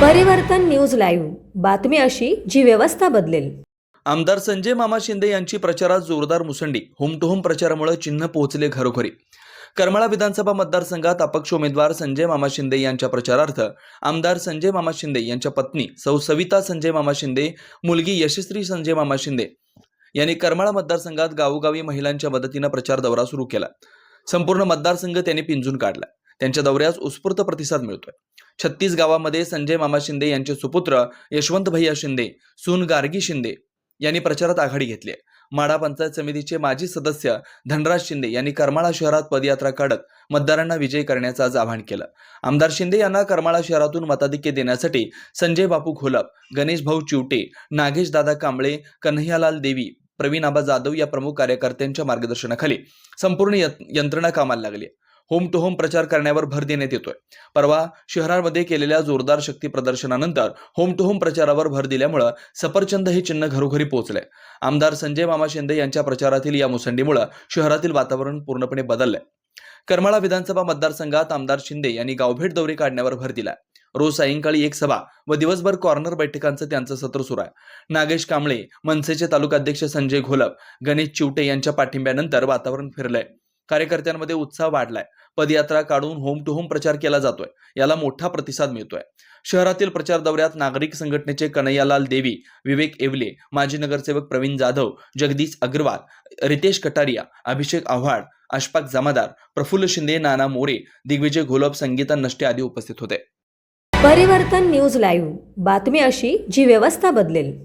Live. बातमी अशी जी व्यवस्था बदलेल. आमदार संजय मामा शिंदे यांची प्रचारात जोरदार मुसंडी. होम टू होम प्रचारामुळे चिन्ह पोहोचले घरोघरी. करमाळा विधानसभा मतदारसंघात अपक्ष उमेदवार संजय मामा शिंदे यांच्या प्रचारार्थ आमदार संजय मामा शिंदे यांच्या पत्नी सौ सविता संजय मामा शिंदे मुलगी यशस्वी संजय मामा शिंदे यांनी करमाळा मतदारसंघात गावोगावी महिलांच्या मदतीनं प्रचार दौरा सुरू केला. संपूर्ण मतदारसंघ त्यांनी पिंजून काढला. त्यांच्या दौऱ्यास उत्स्फूर्त प्रतिसाद मिळतोय. छत्तीस गावामध्ये संजय मामा शिंदे यांचे सुपुत्र यशवंत भैया शिंदे सून गार्गी शिंदे यांनी प्रचारात आघाडी घेतली आहे. पंचायत समितीचे माजी सदस्य धनराज शिंदे यांनी करमाळा शहरात पदयात्रा काढत मतदारांना विजयी करण्याचं आज आवाहन केलं. आमदार शिंदे यांना करमाळा शहरातून मताधिक्य देण्यासाठी संजय बापू घोलप गणेश भाऊ चिवटे नागेश दादा कांबळे कन्हैयालाल देवी प्रवीण आबा जाधव या प्रमुख कार्यकर्त्यांच्या मार्गदर्शनाखाली संपूर्ण यंत्रणा कामाला लागली होम टू होम प्रचार करण्यावर भर देण्यात येतोय. परवा शहरामध्ये केलेल्या जोरदार शक्ती प्रदर्शनानंतर होम टू होम प्रचारावर भर दिल्यामुळं सफरचंद हे चिन्ह घरोघरी पोहोचलंय. आमदार संजय मामा शिंदे यांच्या प्रचारातील या मुसंडीमुळे शहरातील वातावरण पूर्णपणे बदललंय. करमाळा विधानसभा मतदारसंघात आमदार शिंदे यांनी गावभेट दौरे काढण्यावर भर दिला रोज सायंकाळी एक सभा व दिवसभर कॉर्नर बैठकांचं त्यांचं सत्र सुरू आहे. नागेश कांबळे मनसेचे तालुकाध्यक्ष संजय घोलप गणेश चिवटे यांच्या पाठिंब्यानंतर वातावरण फिरलंय. कार्यकर्त्यांमध्ये उत्साह वाढलाय. पदयात्रा काढून होम टू होम प्रचार केला जातोय. याला मोठा प्रतिसाद मिळतोय. शहरातील प्रचार दौऱ्यात नागरिक संघटनेचे कन्हैयालाल देवी विवेक येवले माजी नगरसेवक प्रवीण जाधव जगदीश अग्रवाल रितेश कटारिया अभिषेक आव्हाड अशफाक जमादार प्रफुल्ल शिंदे नाना मोरे दिग्विजय घोलप संगीता नष्टे आदी उपस्थित होते. परिवर्तन न्यूज लाईव्ह. बातमी अशी जी व्यवस्था बदलेल.